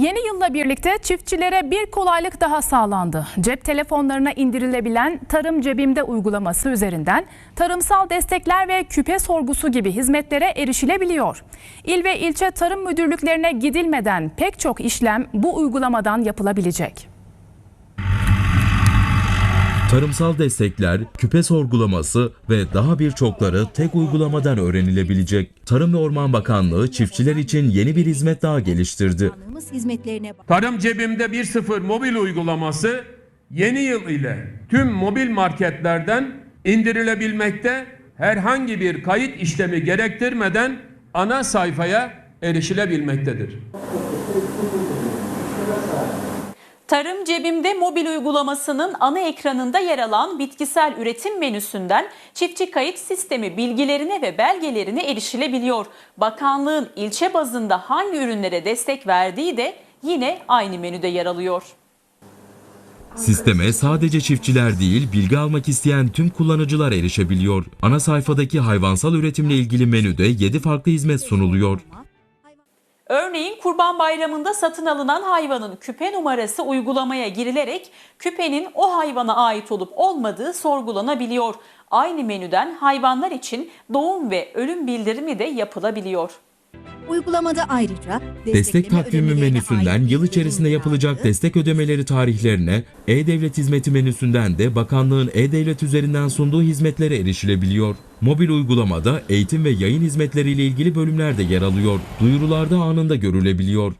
Yeni yılla birlikte çiftçilere bir kolaylık daha sağlandı. Cep telefonlarına indirilebilen Tarım Cebimde uygulaması üzerinden tarımsal destekler ve küpe sorgusu gibi hizmetlere erişilebiliyor. İl ve ilçe tarım müdürlüklerine gidilmeden pek çok işlem bu uygulamadan yapılabilecek. Tarımsal destekler, küpe sorgulaması ve daha birçokları tek uygulamadan öğrenilebilecek. Tarım ve Orman Bakanlığı çiftçiler için yeni bir hizmet daha geliştirdi. Tarım Cebimde 1.0 mobil uygulaması yeni yıl ile tüm mobil marketlerden indirilebilmekte herhangi bir kayıt işlemi gerektirmeden ana sayfaya erişilebilmektedir. Tarım Cebimde mobil uygulamasının ana ekranında yer alan bitkisel üretim menüsünden çiftçi kayıt sistemi bilgilerine ve belgelerine erişilebiliyor. Bakanlığın ilçe bazında hangi ürünlere destek verdiği de yine aynı menüde yer alıyor. Sisteme sadece çiftçiler değil, bilgi almak isteyen tüm kullanıcılar erişebiliyor. Ana sayfadaki hayvansal üretimle ilgili menüde 7 farklı hizmet sunuluyor. Örneğin Kurban Bayramı'nda satın alınan hayvanın küpe numarası uygulamaya girilerek küpenin o hayvana ait olup olmadığı sorgulanabiliyor. Aynı menüden hayvanlar için doğum ve ölüm bildirimi de yapılabiliyor. uygulamada ayrıca Destek destekleme takvimi menüsünden yıl içerisinde yapılacak destek ödemeleri tarihlerine, E-Devlet Hizmeti menüsünden de bakanlığın E-Devlet üzerinden sunduğu hizmetlere erişilebiliyor. Mobil uygulamada eğitim ve yayın hizmetleriyle ilgili bölümler de yer alıyor. Duyurularda anında görülebiliyor.